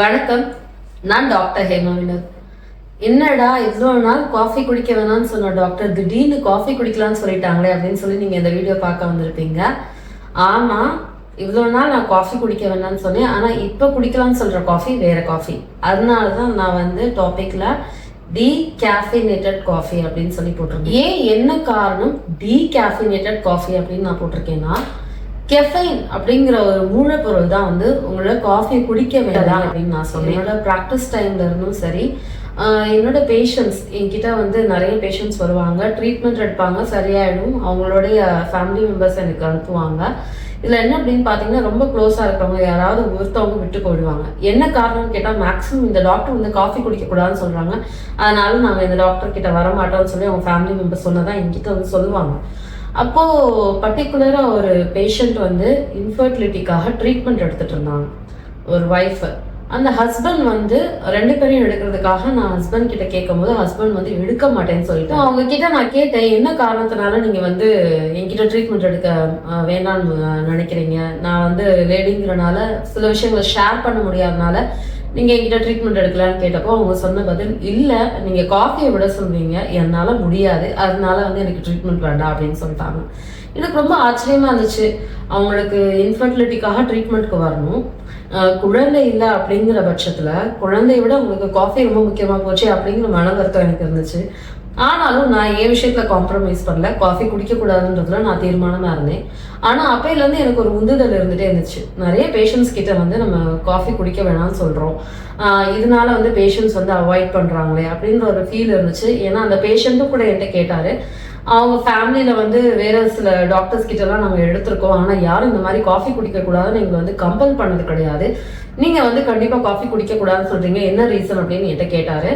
வணக்கம். நான் டாக்டர் ஹேமா வினோத். என்னடா இவ்வளோ நாள் காஃபி குடிக்க வேணாம்னு சொன்ன டாக்டர்? திடீர்னு காஃபி குடிக்கலாம்னு சொல்லிட்டாங்களே அப்படின்னு சொல்லி நீங்கள் இந்த வீடியோ பார்க்க வந்திருப்பீங்க. ஆமாம் இவ்வளோ நாள் நான் காஃபி குடிக்க வேணாம்னு சொன்னேன். ஆனால் இப்போ குடிக்கலாம்னு சொல்கிற காஃபி வேறு காஃபி அதனால தான் நான் வந்து டாப்பிக்கில் டி கேஃபினேட்டட் காஃபி அப்படின்னு சொல்லி போட்டிருக்கேன் ஏன் என்ன காரணம்? டீ கேஃபினேட்டட் காஃபி அப்படின்னு நான் போட்டிருக்கேன்னா கெஃபைன் அப்படிங்கிற ஒரு மூலப்பொருள் தான் வந்து உங்களோட காஃபி குடிக்க வேண்டாம் அப்படின்னு நான் சொன்னேன். என்னோட ப்ராக்டிஸ் டைம்ல இருந்தும் சரி என்னோட பேஷண்ட்ஸ் என்கிட்ட வந்து நிறைய பேஷண்ட்ஸ் வருவாங்க. ட்ரீட்மெண்ட் எடுப்பாங்க சரியாயிடும். அவங்களுடைய ஃபேமிலி மெம்பர்ஸ் எனக்கு அனுப்புவாங்க. இதில் என்ன அப்படின்னு பார்த்தீங்கன்னா ரொம்ப க்ளோஸாக இருக்கிறவங்க யாராவது ஒருத்தவங்க விட்டு போயிடுவாங்க. என்ன காரணம்னு கேட்டால் மேக்ஸிமம் இந்த டாக்டர் வந்து காஃபி குடிக்கக்கூடாதுன்னு சொல்கிறாங்க அதனால நாங்கள் இந்த டாக்டர் கிட்ட வர மாட்டோம்னு சொல்லி அவங்க ஃபேமிலி மெம்பர்ஸ் சொன்னதான் என்கிட்ட வந்து சொல்லுவாங்க. அப்போது பர்டிகுலராக ஒரு பேஷண்ட் வந்து இன்ஃபர்டிலிட்டிக்காக ட்ரீட்மெண்ட் எடுத்துட்டு இருந்தாங்க. ஒரு ஒய்ஃப் அந்த ஹஸ்பண்ட் வந்து ரெண்டு பேரையும் எடுக்கிறதுக்காக நான் ஹஸ்பண்ட் கிட்ட கேட்கும்போது ஹஸ்பண்ட் வந்து எடுக்க மாட்டேன்னு சொல்லிட்டு அவங்க கிட்ட நான் கேட்டேன் என்ன காரணத்தினால நீங்க வந்து என்கிட்ட ட்ரீட்மெண்ட் எடுக்க வேண்டாம்னு நினைக்கிறீங்க? நான் வந்து லேடிங்கிறனால சில விஷயங்களை ஷேர் பண்ண முடியாதனால நீங்க என்கிட்ட ட்ரீட்மெண்ட் எடுக்கலான்னு கேட்டப்போ அவங்க சொன்ன பதில் இல்ல நீங்க காஃபியை விட சொல்றீங்க என்னால முடியாது. அதனால வந்து எனக்கு ட்ரீட்மெண்ட் வேண்டாம் அப்படின்னு சொல்லிட்டாங்க. எனக்கு ரொம்ப ஆச்சரியமா இருந்துச்சு. அவங்களுக்கு இன்ஃபர்டிலிட்டிக்காக ட்ரீட்மெண்ட்க்கு வரணும். குழந்தை இல்லை அப்படிங்கிற பட்சத்தில் குழந்தைய விட உங்களுக்கு காஃபி ரொம்ப முக்கியமாக போச்சு அப்படிங்கிற மன வருத்தம் எனக்கு இருந்துச்சு. ஆனாலும் நான் என் விஷயத்துல காம்ப்ரமைஸ் பண்ணல. காஃபி குடிக்க கூடாதுன்றதுல நான் தீர்மானமா இருந்தேன். ஆனா அப்பையில இருந்து எனக்கு ஒரு உந்துதல் இருந்துட்டே இருந்துச்சு. நிறைய பேஷண்ட்ஸ் கிட்ட வந்து நம்ம காஃபி குடிக்க வேணாம்னு சொல்றோம். இதனால வந்து பேஷண்ட்ஸ் வந்து அவாய்ட் பண்றாங்களே அப்படின்ற ஒரு ஃபீல் இருந்துச்சு. ஏன்னா அந்த பேஷண்ட்டும் கூட என்கிட்ட கேட்டாரு. அவங்க ஃபேமிலியில வந்து வேற சில டாக்டர்ஸ் கிட்ட எல்லாம் நாங்க எடுத்திருக்கோம். ஆனா யாரும் இந்த மாதிரி காஃபி குடிக்க கூடாதுன்னு எங்களை வந்து கம்பல் பண்ணது கிடையாது. நீங்க வந்து கண்டிப்பா காஃபி குடிக்க கூடாதுன்னு சொல்றீங்க. என்ன ரீசன் அப்படின்னு என்கிட்ட கேட்டாரு.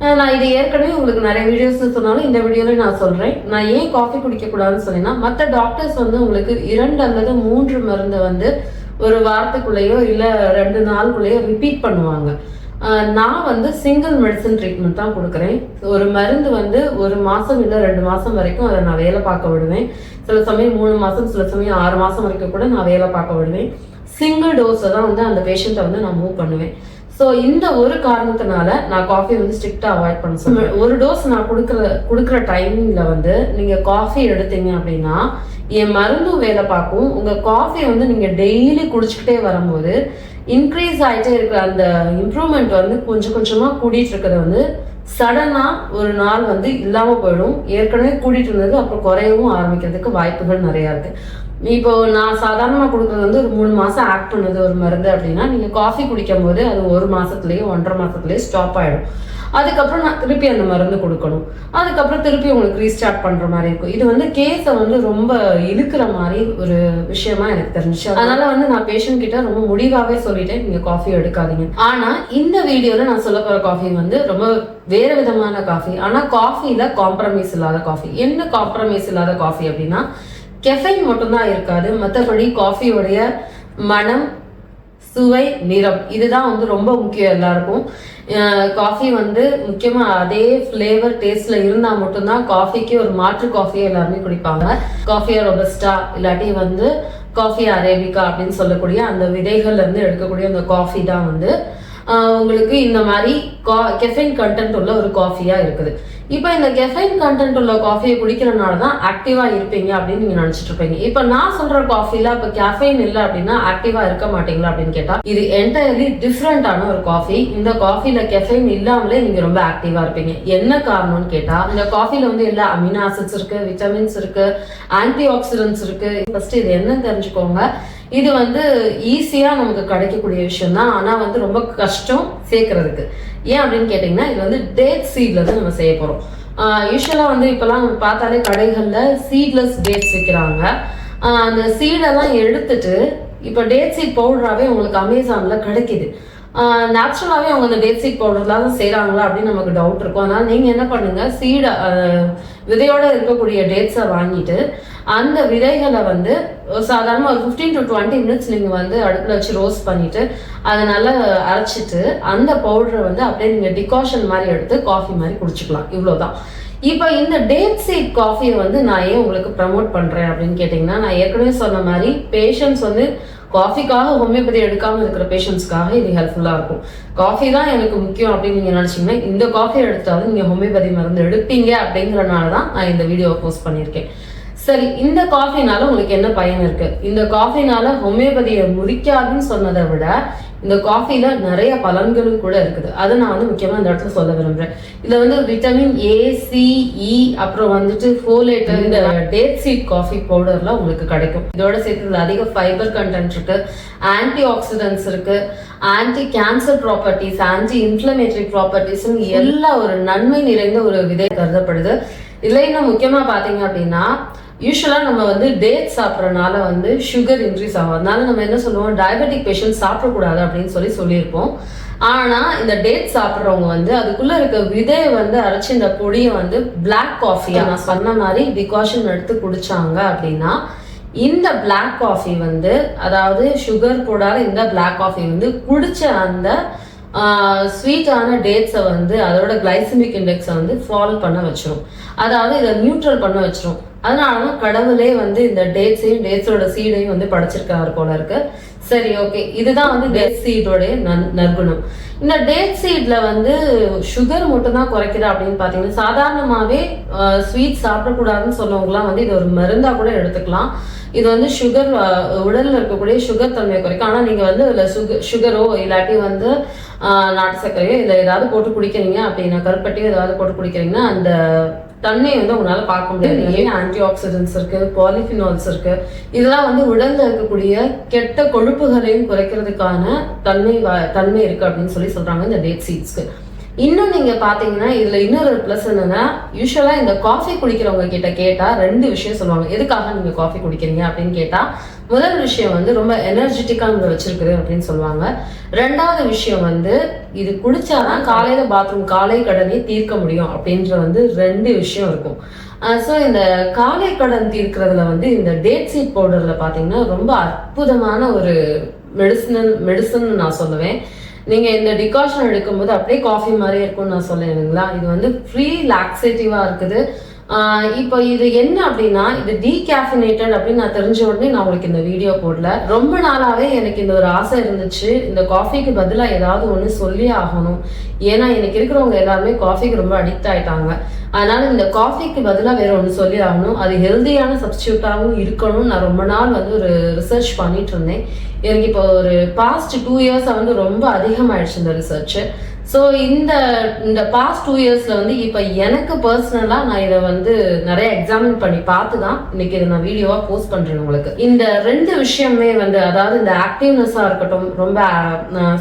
நான் இது ஏற்கனவே உங்களுக்கு நிறைய வீடியோஸ் சொன்னாலும் இந்த வீடியோவில் நான் சொல்கிறேன் நான் ஏன் காஃபி குடிக்கக்கூடாதுன்னு சொன்னீங்கன்னா சொன்னேன்னா மற்ற டாக்டர்ஸ் வந்து உங்களுக்கு இரண்டு அல்லது மூன்று மருந்து வந்து ஒரு வாரத்துக்குள்ளேயோ இல்லை ரெண்டு நாளுக்குள்ளேயோ ரிப்பீட் பண்ணுவாங்க. நான் வந்து சிங்கிள் மெடிசன் ட்ரீட்மெண்ட் தான் கொடுக்குறேன். ஒரு மருந்து வந்து ஒரு மாதம் இல்லை ரெண்டு மாதம் வரைக்கும் அதை நான் வேலை பார்க்க விடுவேன். சில சமயம் மூணு மாதம் சில சமயம் ஆறு மாதம் வரைக்கும் கூட நான் வேலை பார்க்க விடுவேன். சிங்கிள் டோஸை தான் வந்து அந்த பேஷண்ட்டை வந்து நான் மூவ் பண்ணுவேன். ஸோ இந்த ஒரு காரணத்தினால நான் காஃபி வந்து ஸ்ட்ரிக்டாக அவாய்ட் பண்ண சொல்லுவேன் ஒரு டோஸ் நான் கொடுக்குற கொடுக்குற டைமிங்ல வந்து நீங்கள் காஃபி எடுத்தீங்க அப்படின்னா என் மருந்தும் வேலை பார்க்கும். உங்கள் காஃபி வந்து நீங்கள் டெய்லி குடிச்சுக்கிட்டே வரும்போது இன்க்ரீஸ் ஆகிட்டே இருக்கிற அந்த இம்ப்ரூவ்மெண்ட் வந்து கொஞ்சம் கொஞ்சமாக கூடிட்டு இருக்கிறது வந்து சடனாக ஒரு நாள் வந்து இல்லாமல் போயிடும். ஏற்கனவே கூட்டிட்டு இருந்தது அப்புறம் குறையவும் ஆரம்பிக்கிறதுக்கு வாய்ப்புகள் நிறையா இருக்கு. இப்போ நான் சாதாரணமாக கொடுக்குறது வந்து ஒரு மூணு மாதம் ஆக்ட் பண்ணுது ஒரு மருந்து அப்படின்னா நீங்கள் காஃபி குடிக்கும் போது அது ஒரு மாதத்துலேயே ஒன்றரை மாதத்துலேயே ஸ்டாப் ஆகிடும் அதுக்கப்புறம் நான் திருப்பி அந்த மருந்து கொடுக்கணும். அதுக்கப்புறம் திருப்பி உங்களுக்கு ரீஸ்டார்ட் பண்ணுற மாதிரி இருக்கும். இது வந்து கேஸை வந்து ரொம்ப இழுக்கிற மாதிரி ஒரு விஷயமா எனக்கு தெரிஞ்சுச்சு அதனால வந்து நான் பேஷண்ட் கிட்ட ரொம்ப முடிவாகவே சொல்லிட்டேன். நீங்கள் காஃபி எடுக்காதீங்க. ஆனால் இந்த வீடியோவில் நான் சொல்ல போகிற காஃபி வந்து ரொம்ப வேறு விதமான காஃபி ஆனால் காஃபியில் காம்ப்ரமைஸ் இல்லாத காஃபி என்ன காம்ப்ரமைஸ் இல்லாத காஃபி அப்படின்னா கெஃபைன் மட்டும்தான் இருக்காது. மற்றபடி காஃபியோடைய மனம் சுவை நிறம் இதுதான் வந்து ரொம்ப முக்கியம் எல்லாருக்கும். காஃபி வந்து முக்கியமாக அதே ஃப்ளேவர் டேஸ்ட்ல இருந்தால் மட்டும்தான் காஃபிக்கு ஒரு மாற்று காஃபியை எல்லாருமே குடிப்பாங்க. காஃபியா ரொபஸ்டா இல்லாட்டி வந்து காஃபி அரேபிகா அப்படின்னு சொல்லக்கூடிய அந்த விதைகள்லேருந்து எடுக்கக்கூடிய அந்த காஃபி தான் வந்து உங்களுக்கு இந்த மாதிரி கா கெஃபைன் கண்டென்ட் உள்ள ஒரு காஃபியாக இருக்குது. இப்போ இந்த கெஃபைன் கண்டென்ட் உள்ள காஃபியை குடிக்கிறனால தான் ஆக்டிவாக இருப்பீங்க அப்படின்னு நீங்கள் நினச்சிட்டு இருப்பீங்க. இப்போ நான் சொல்கிற காஃபியில் இப்போ கெஃபைன் இல்லை அப்படின்னா ஆக்டிவாக இருக்க மாட்டீங்களா அப்படின்னு கேட்டால் இது என்டையர்லி டிஃப்ரெண்ட்டான ஒரு காஃபி இந்த காஃபியில் கெஃபைன் இல்லாமலே நீங்கள் ரொம்ப ஆக்டிவாக இருப்பீங்க. என்ன காரணம்னு கேட்டால் இந்த காஃபியில் வந்து எல்லா அமினோ ஆசிட்ஸ் இருக்குது விட்டமின்ஸ் இருக்குது ஆன்டி ஆக்சிடென்ட்ஸ் இருக்குது ஃபஸ்ட்டு இது என்னன்னு தெரிஞ்சுக்கோங்க. இது வந்து ஈஸியா நமக்கு கிடைக்கக்கூடிய விஷயம் தான் ஆனா வந்து ரொம்ப கஷ்டம் சேர்க்கறதுக்கு. ஏன் அப்படின்னு கேட்டிங்கன்னா இது வந்து டேட் சீட்ல தான் நம்ம செய்ய போறோம். யூஸ்வலாக வந்து இப்போலாம் நம்ம பார்த்தாலே கடைகளில் சீட்லெஸ் டேட்ஸ் விற்கிறாங்க அந்த சீடெல்லாம் எடுத்துட்டு இப்போ டேட் சீட் பவுடராகவே உங்களுக்கு அமேசானில் கிடைக்குது. நேச்சுரலாகவே அவங்க அந்த டேட் சீட் பவுடர்லாம் தான் செய்கிறாங்களா அப்படின்னு நமக்கு டவுட் இருக்கும். அதனால் நீங்கள் என்ன பண்ணுங்கள் சீடை விதையோடு இருக்கக்கூடிய டேட்ஸை வாங்கிட்டு அந்த விதைகளை வந்து சாதாரணமாக ஒரு ஃபிஃப்டீன் டு டுவெண்ட்டி மினிட்ஸ் நீங்கள் வந்து அடுப்பில் வச்சு ரோஸ்ட் பண்ணிவிட்டு அதை நல்லா அரைச்சிட்டு அந்த பவுடரை வந்து அப்படியே நீங்கள் டிகாஷன் மாதிரி எடுத்து காஃபி மாதிரி குடிச்சுக்கலாம். இவ்வளோதான் இப்போ இந்த டேட் சீட் காஃபியை வந்து நான் ஏன் உங்களுக்கு ப்ரமோட் பண்ணுறேன் அப்படின்னு கேட்டிங்கன்னா நான் ஏற்கனவே சொன்ன மாதிரி பேஷண்ட்ஸ் வந்து காஃபிக்காக ஹோமியோபதி எடுக்காமல் இருக்கிற பேஷண்ட்ஸ்க்காக இது ஹெல்ப்ஃபுல்லாக இருக்கும். காஃபி தான் எனக்கு முக்கியம் அப்படின்னு நீங்கள் நினச்சிங்கன்னா இந்த காஃபி எடுத்தாலும் நீங்கள் ஹோமியோபதி மருந்து எடுப்பீங்க அப்படிங்கிறனால தான் நான் இந்த வீடியோவை போஸ்ட் பண்ணியிருக்கேன். சரி இந்த காஃபினால உங்களுக்கு என்ன பயன் இருக்கு? இந்த காஃபினால ஹோமியோபதியை முறிக்காதுன்னு சொன்னதை விட இந்த காஃபில நிறைய பலன்களும் கூட இருக்குது. அதை நான் வந்து முக்கியமா இந்த இடத்துல சொல்ல விரும்புறேன். இதுல வந்து விட்டமின் ஏ சிஇ அப்புறம் வந்துட்டு ஃபோலேட் இந்த டேட் சீட் காஃபி பவுடர்லாம் உங்களுக்கு கிடைக்கும். இதோட சேர்த்து அதிக ஃபைபர் கண்டென்ட் இருக்கு. ஆன்டி ஆக்சிடென்ட்ஸ் இருக்கு. Anti cancer properties anti inflammatory ப்ராப்பர்ட்டிஸும் எல்லா ஒரு நன்மை நிறைந்த ஒரு விதை கருதப்படுது. இதில் இன்னும் முக்கியமாக பார்த்தீங்க அப்படின்னா யூஸ்வலாக நம்ம வந்து டேட் சாப்பிட்றனால வந்து சுகர் இன்க்ரீஸ் ஆகும். அதனால நம்ம என்ன சொல்லுவோம்? டயபெட்டிக் பேஷண்ட் சாப்பிடக்கூடாது அப்படின்னு சொல்லி சொல்லியிருப்போம். ஆனால் இந்த டேட் சாப்பிட்றவங்க வந்து அதுக்குள்ளே இருக்க விதையை வந்து அரைச்சி இந்த பொடியை வந்து பிளாக் காஃபியாக நான் சொன்ன மாதிரி டிகாஷன் எடுத்து குடித்தாங்க அப்படின்னா இந்த பிளாக் காஃபி வந்து அதாவது சுகர் போடாத இந்த பிளாக் காஃபி வந்து குடிச்ச அந்த ஸ்வீட்டான டேட்ஸை வந்து அதோட கிளைசமிக் இண்டெக்ஸை வந்து ஃபால் பண்ண வச்சிரும். அதாவது இதை நியூட்ரல் பண்ண வச்சிரும். அதனால தான் கடவுளே வந்து இந்த டேட்ஸையும் டேட்ஸோட சீடையும் வந்து படைச்சிருக்காரு போல இருக்கு. சரி ஓகே இதுதான் வந்து டேட் சீடோடைய நற்குணம். இந்த டேட் சீட்ல வந்து சுகர் மட்டும் தான் குறைக்குது அப்படின்னு பார்த்தீங்கன்னா சாதாரணமாகவே ஸ்வீட் சாப்பிடக்கூடாதுன்னு சொன்னவங்களாம் வந்து இது ஒரு மருந்தா கூட எடுத்துக்கலாம். இது வந்து சுகர் உடல்ல இருக்கக்கூடிய சுகர் தன்மையை குறைக்கும். ஆனால் நீங்கள் வந்து இதில் சுகர் சுகரோ இல்லாட்டி வந்து நாட்டு சர்க்கரையோ இதில் ஏதாவது போட்டு குடிக்கிறீங்க அப்படின்னா கருப்பட்டியோ ஏதாவது போட்டு குடிக்கிறீங்கன்னா அந்த தண்ணியை வந்து உங்களால பார்க்க முடியாது. ஏன் ஆன்டி ஆக்சிடென்ட்ஸ் இருக்கு பாலிஃபினால்ஸ் இருக்கு. இதெல்லாம் வந்து உடல்ல இருக்கக்கூடிய கெட்ட கொழுப்புகளையும் குறைக்கிறதுக்கான தன்மை தன்மை இருக்கு அப்படின்னு சொல்லி சொல்றாங்க இந்த டேட் சீட்ஸ்க்கு இன்னும் நீங்க பாத்தீங்கன்னா இதுல இன்னொரு பிளஸ் என்னன்னா யூஸ்வலா இந்த காஃபி குடிக்கிறவங்க கிட்ட கேட்டா ரெண்டு விஷயம் சொல்லுவாங்க. எதுக்காக நீங்க காஃபி குடிக்கிறீங்க அப்படின்னு கேட்டா முதல் விஷயம் வந்து ரொம்ப எனர்ஜெட்டிக்கா நம்ம வச்சிருக்குது அப்படின்னு சொல்லுவாங்க. ரெண்டாவது விஷயம் வந்து இது குடிச்சாதான் காலையில பாத்ரூம் காலை கடனை தீர்க்க முடியும் அப்படின்ற வந்து ரெண்டு விஷயம் இருக்கும். ஸோ இந்த காலை கடன் தீர்க்கிறதுல வந்து இந்த டேட் சீட் பவுடர்ல பாத்தீங்கன்னா ரொம்ப அற்புதமான ஒரு மெடிசனல் மெடிசன் நான் சொல்லுவேன். நீங்கள் இந்த டிகாஷன் எடுக்கும்போது அப்படியே காஃபி மாதிரி இருக்கும்னு நான் சொல்லுவேங்களா இது வந்து ஃப்ரீ லாக்ஸேட்டிவாக இருக்குது. இப்போ இது என்ன அப்படின்னா இது டீகேஃபினேட்டட் அப்படின்னு நான் தெரிஞ்ச உடனே நான் உங்களுக்கு இந்த வீடியோ போடல. ரொம்ப நாளாகவே எனக்கு இந்த ஒரு ஆசை இருந்துச்சு. இந்த காஃபிக்கு பதிலாக ஏதாவது ஒன்று சொல்லி ஆகணும். ஏன்னா எனக்கு இருக்கிறவங்க எல்லாருமே காஃபிக்கு ரொம்ப அடிக்ட் ஆயிட்டாங்க. அதனால இந்த காஃபிக்கு பதிலாக வேற ஒன்று சொல்லி ஆகணும். அது ஹெல்தியான சப்ஸ்டியூட்டாகவும் இருக்கணும் நான் ரொம்ப நாள் வந்து ஒரு ரிசர்ச் பண்ணிட்டு இருந்தேன். எனக்கு இப்போ ஒரு பாஸ்ட் டூ இயர்ஸாக வந்து ரொம்ப அதிகமாயிடுச்சு இந்த ரிசர்ச் ஸோ இந்த இந்த பாஸ்ட் டூ இயர்ஸில் வந்து இப்போ எனக்கு பர்சனலாக நான் இதை வந்து நிறைய எக்ஸாமின் பண்ணி பார்த்து தான் இன்னைக்கு இதை நான் வீடியோவாக போஸ்ட் பண்ணுறேன் உங்களுக்கு. இந்த ரெண்டு விஷயமே வந்து அதாவது இந்த ஆக்டிவ்னஸாக இருக்கட்டும் ரொம்ப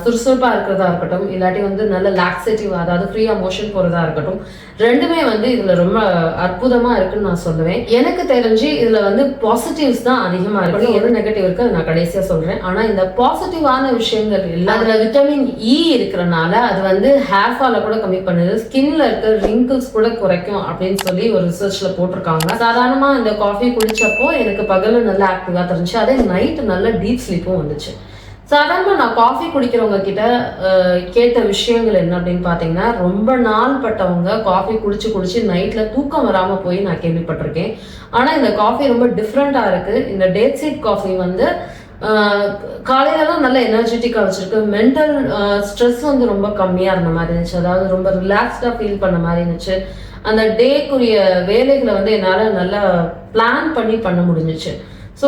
சுறுசுறுப்பாக இருக்கிறதா இருக்கட்டும் இல்லாட்டி வந்து நல்ல லாக்ஸேட்டிவ் அதாவது ஃப்ரீயாக மோஷன் போகிறதா இருக்கட்டும் ரெண்டுமே வந்து இதில் ரொம்ப அற்புதமாக இருக்குன்னு நான் சொல்லுவேன். எனக்கு தெரிஞ்சு இதில் வந்து பாசிட்டிவ்ஸ் தான் அதிகமாக இருக்கு. ஒரு நெகட்டிவ் இருக்கு நான் கடைசியாக சொல்கிறேன் ஆனால் இந்த பாசிட்டிவான விஷயங்கள் இல்லை. அதில் விட்டமின் இ இருக்கிறனால அது வந்து வந்து ஹேர் ஃபாலை கூட கம்மி பண்ணுது. ஸ்கின்ல இருக்க ரிங்கிள்ஸ் கூட குறைக்கும் அப்படின்னு சொல்லி ஒரு ரிசர்ச்ல போட்டிருக்காங்க. சாதாரணமா இந்த காஃபி குடிச்சப்போ எனக்கு பகல நல்லா ஆக்டிவா தெரிஞ்சு அதே நைட் நல்ல டீப் ஸ்லீப்பும் வந்துச்சு. சாதாரணமாக நான் காஃபி குடிக்கிறவங்க கிட்ட கேட்ட விஷயங்கள் என்ன அப்படின்னு பார்த்தீங்கன்னா ரொம்ப நாள் பட்டவங்க காஃபி குடிச்சு குடிச்சு நைட்டில் தூக்கம் வராமல் போய் நான் கேள்விப்பட்டிருக்கேன். ஆனால் இந்த காஃபி ரொம்ப டிஃப்ரெண்ட்டாக இருக்குது இந்த டேட் சீட் காஃபி வந்து காலையிலலாம் நல்ல எனர்ஜெட்டிக்காக வச்சுருக்கு. மென்டல் ஸ்ட்ரெஸ் வந்து ரொம்ப கம்மியாக இருந்த மாதிரி இருந்துச்சு. அதாவது ரொம்ப ரிலாக்ஸ்டாக ஃபீல் பண்ண மாதிரி இருந்துச்சு. அந்த டேக்குரிய வேலைகளை வந்து என்னால் நல்லா பிளான் பண்ணி பண்ண முடிஞ்சிச்சு. ஸோ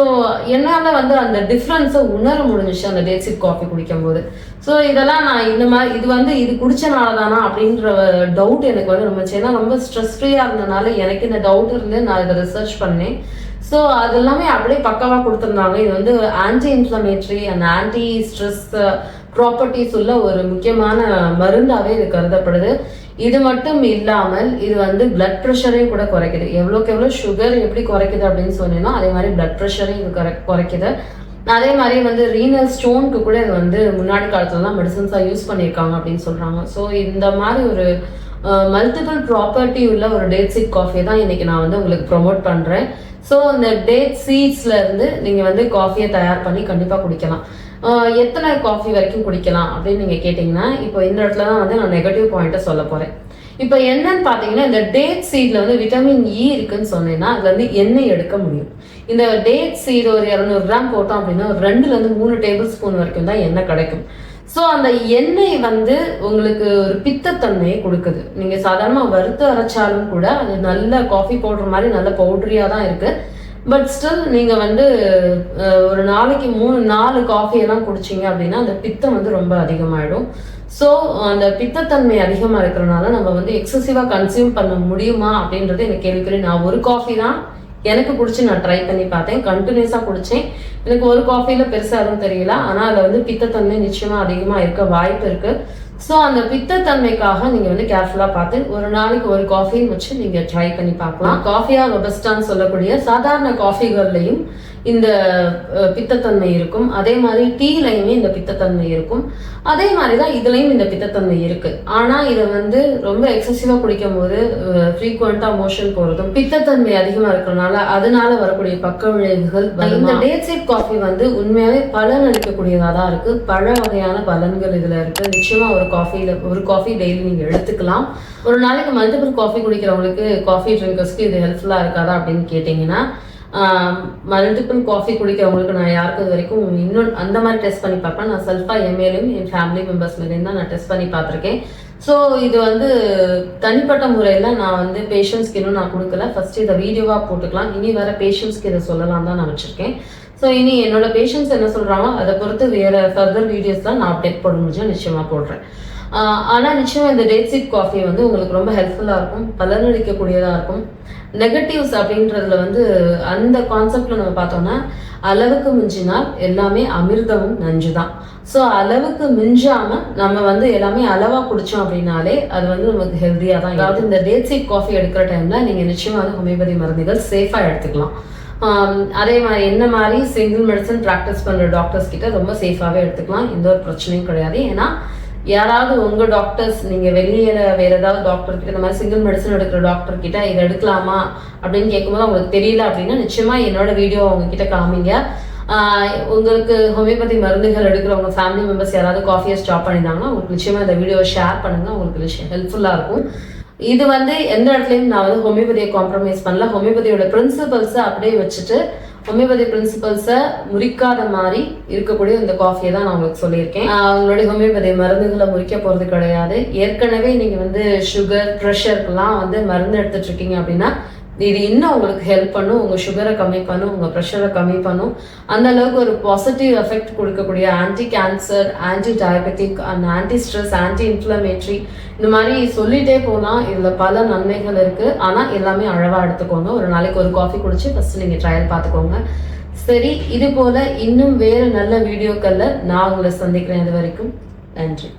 என்னால் வந்து அந்த டிஃப்ரென்ஸை உணர முடிஞ்சிச்சு அந்த டேசிக் காஃபி குடிக்கும்போது. ஸோ இதெல்லாம் நான் இந்த மாதிரி இது வந்து இது குடிச்சனால தானா அப்படின்ற டவுட் எனக்கு வந்து ரொம்ப ஏன்னா ரொம்ப ஸ்ட்ரெஸ் ஃப்ரீயாக இருந்தனால எனக்கு இந்த டவுட் இருந்து நான் இதை ரிசர்ச் பண்ணேன். ஸோ அது எல்லாமே அப்படியே பக்காவாக கொடுத்துருந்தாங்க. இது வந்து anti inflammatory and anti stress properties உள்ள ஒரு முக்கியமான மருந்தாகவே இது கருதப்படுது. இது மட்டும் இல்லாமல் இது வந்து பிளட் ப்ரெஷரையும் கூட குறைக்குது. எவ்வளோக்கு எவ்வளோ சுகர் எப்படி குறைக்குது அப்படின்னு சொன்னீங்கன்னா அதே மாதிரி பிளட் ப்ரெஷரையும் இது குறை குறைக்குது. அதே மாதிரி வந்து ரீனல் ஸ்டோனுக்கு கூட இது வந்து முன்னாடி காலத்துல தான் மெடிசன்ஸாக யூஸ் பண்ணியிருக்காங்க அப்படின்னு சொல்கிறாங்க ஸோ இந்த மாதிரி ஒரு uh, மல்டிபிள் ப்ராப்பர்ட்டி உள்ள ஒரு டேட்ஸிக் காஃபி தான் இன்னைக்கு நான் வந்து உங்களுக்கு ப்ரொமோட் பண்ணுறேன் ஸோ இந்த டேட் சீட்ஸ்ல இருந்து நீங்கள் வந்து காஃபியை தயார் பண்ணி கண்டிப்பாக குடிக்கலாம். எத்தனை காஃபி வரைக்கும் குடிக்கலாம் அப்படின்னு நீங்கள் கேட்டிங்கன்னா இப்போ இந்த இடத்துல தான் வந்து நான் நெகட்டிவ் பாயிண்ட்டை சொல்ல போகிறேன் இப்போ என்னன்னு பார்த்தீங்கன்னா இந்த டேட் சீட்ல வந்து விட்டமின் இ e இருக்குன்னு சொன்னீங்கன்னா அதுல வந்து எண்ணெய் எடுக்க முடியும். இந்த டேட் சீட் ஒரு இரநூறு கிராம் போட்டோம் அப்படின்னா ஒரு ரெண்டுல இருந்து மூணு டேபிள் ஸ்பூன் வரைக்கும் தான் எண்ணெய் கிடைக்கும். ஸோ அந்த எண்ணெய் வந்து உங்களுக்கு ஒரு பித்தத்தன்மையை கொடுக்குது. நீங்கள் சாதாரணமாக வறுத்து அரைச்சாலும் கூட அது நல்ல காஃபி பவுடர் மாதிரி நல்ல பவுட்ரியாக தான் இருக்குது பட் ஸ்டில் நீங்கள் வந்து ஒரு நாளைக்கு மூணு நாலு காஃபியெல்லாம் குடிச்சிங்க அப்படின்னா அந்த பித்தம் வந்து ரொம்ப அதிகமாகிடும் ஸோ அந்த பித்தத்தன்மை அதிகமாக இருக்கிறனால நம்ம வந்து எக்ஸசிவாக கன்சியூம் பண்ண முடியுமா அப்படின்றது எனக்கு கேள்விக்குறி. நான் ஒரு காஃபி தான் எனக்கு பிடிச்சி நான் ட்ரை பண்ணி பார்த்தேன். கண்டினியூஸாக குடித்தேன் எனக்கு ஒரு காஃபியில் பெருசாக எதுவும் தெரியல. ஆனால் அதில் வந்து பித்தத்தன்மை நிச்சயமாக அதிகமாக இருக்க வாய்ப்பு இருக்குது ஸோ அந்த பித்தத்தன்மைக்காக நீங்கள் வந்து கேர்ஃபுல்லாக பார்த்து ஒரு நாளைக்கு ஒரு காஃபின்னு வச்சு நீங்கள் ட்ரை பண்ணி பார்க்கலாம். காஃபியா ரொபஸ்டான்னு சொல்லக்கூடிய சாதாரண காஃபிகள்லையும் இந்த பித்தத்தன்மை இருக்கும். அதே மாதிரி டீலையுமே இந்த பித்தத்தன்மை இருக்கும். அதே மாதிரி தான் இதுலேயும் இந்த பித்தத்தன்மை இருக்கு. ஆனால் இதை வந்து ரொம்ப எக்ஸசிவாக குடிக்கும் போது ஃப்ரீக்வெண்ட்டாக மோஷன் போகிறதும் பித்தத்தன்மை அதிகமாக இருக்கிறனால அதனால வரக்கூடிய பக்க விளைவுகள். இந்த டேட் சீட் காஃபி வந்து உண்மையாகவே பலன் அளிக்கக்கூடியதாக தான் இருக்கு. பல வகையான பலன்கள் இதில் இருக்கு. நிச்சயமாக ஒரு காஃபியில் ஒரு காஃபி டெய்லி நீங்கள் எடுத்துக்கலாம். ஒரு நாளைக்கு மல்டிபிள் காஃபி குடிக்கிறவங்களுக்கு காஃபி ட்ரிங்கர்ஸ்க்கு இது ஹெல்ப்ஃபுல்லாக இருக்காதா அப்படின்னு கேட்டிங்கன்னா மல்டிபிள் காஃபி குடிக்கிறவங்களுக்கு நான் யாருக்கு இது வரைக்கும் இன்னும் அந்த மாதிரி டெஸ்ட் பண்ணி பார்ப்பேன். நான் செல்ஃபாக எம்ஏலையும் என் ஃபேமிலி மெம்பர்ஸ் மேலேயும் தான் நான் டெஸ்ட் பண்ணி பார்த்துருக்கேன். ஸோ இது வந்து தனிப்பட்ட முறையில் நான் வந்து பேஷண்ட்ஸ்க்கு இன்னும் நான் கொடுக்கல. ஃபஸ்ட்டு இதை வீடியோவாக போட்டுக்கலாம். இனி வர பேஷண்ட்ஸ்க்கு இதை சொல்லலாம் தான் நான் வச்சுருக்கேன். ஸோ இனி என்னோட பேஷண்ட்ஸ் என்ன சொல்கிறாங்களோ அதை பொறுத்து வேறு ஃபர்தர் வீடியோஸ் தான் நான் அப்டேட் போட முடிஞ்சா நிச்சயமாக போடுறேன். ஆனால் நிச்சயமாக இந்த டேட் சீட் காஃபி வந்து உங்களுக்கு ரொம்ப ஹெல்ப்ஃபுல்லாக இருக்கும். பலனளிக்கக்கூடியதாக இருக்கும். நெகட்டிவ்ஸ் அப்படின்றதுல வந்து அந்த கான்செப்டில் நம்ம பார்த்தோம்னா அளவுக்கு மிஞ்சினால் எல்லாமே அமிர்தமும் நஞ்சு தான் ஸோ அளவுக்கு மிஞ்சாம நம்ம வந்து எல்லாமே அளவா குடிச்சோம் அப்படின்னாலே அது வந்து நமக்கு ஹெல்த்தியாக தான் அதாவது இந்த டேட் சீட் காஃபி எடுக்கிற டைம்ல நீங்க நிச்சயமா வந்து ஹோமியோபதி மருந்துகள் சேஃபா எடுத்துக்கலாம். அதே மாதிரி என்ன மாதிரி சிங்கிள் மெடிசன் ப்ராக்டிஸ் பண்ற டாக்டர்ஸ் கிட்ட ரொம்ப சேஃபாவே எடுத்துக்கலாம். எந்த ஒரு பிரச்சனையும் கிடையாது. ஏன்னா யாராவது உங்க டாக்டர்ஸ் நீங்க வெளியே வேற ஏதாவது டாக்டர் கிட்ட இந்த மாதிரி சிங்கிள் மெடிசன் எடுக்கிற டாக்டர் கிட்ட இதை எடுக்கலாமா அப்படின்னு கேட்கும்போது உங்களுக்கு தெரியல அப்படின்னா நிச்சயமா என்னோட வீடியோ அவங்க கிட்ட காமிங்க. உங்களுக்கு ஹோமியோபதி மருந்துகள் எடுக்கிறவங்க ஃபேமிலி மெம்பர்ஸ் யாராவது காஃபியை ஸ்டாப் பண்ணியிருந்தாங்கன்னா உங்களுக்கு நிச்சயமா இந்த வீடியோவை ஷேர் பண்ணுங்க. உங்களுக்கு ஹெல்ப்ஃபுல்லா இருக்கும். இது வந்து எந்த இடத்துலையும் நான் வந்து ஹோமியோபதியை காம்ப்ரமைஸ் பண்ணல. ஹோமியோபதியோட பிரின்சிபல்ஸை அப்படியே வச்சுட்டு ஹோமியோபதி பிரின்சிபல்ஸை முறிக்காத மாதிரி இருக்கக்கூடிய இந்த காஃபியை தான் நான் உங்களுக்கு சொல்லியிருக்கேன். அவங்களுடைய ஹோமியோபதி மருந்துகளை முறிக்க போகிறது கிடையாது. ஏற்கனவே நீங்கள் வந்து சுகர் ப்ரெஷருக்கெல்லாம் வந்து மருந்து எடுத்துட்டு இருக்கீங்க அப்படின்னா இது இன்னும் உங்களுக்கு ஹெல்ப் பண்ணும்? உங்கள் சுகரை கம்மி பண்ணும் உங்கள் ப்ரெஷரை கம்மி பண்ணும்? அந்த அளவுக்கு ஒரு பாசிட்டிவ் எஃபெக்ட் கொடுக்கக்கூடிய anti cancer anti diabetic and anti stress anti inflammatory இந்த மாதிரி சொல்லிட்டே போகலாம். இதில் பல நன்மைகள் இருக்குது ஆனால் எல்லாமே அழகாக எடுத்துக்கோங்க. ஒரு நாளைக்கு ஒரு காஃபி குடிச்சு ஃபஸ்ட்டு நீங்கள் ட்ரையல் பார்த்துக்கோங்க. சரி இது போல் இன்னும் வேறு நல்ல வீடியோக்களில் நான் உங்களை சந்திக்கிறேன் இது வரைக்கும். நன்றி.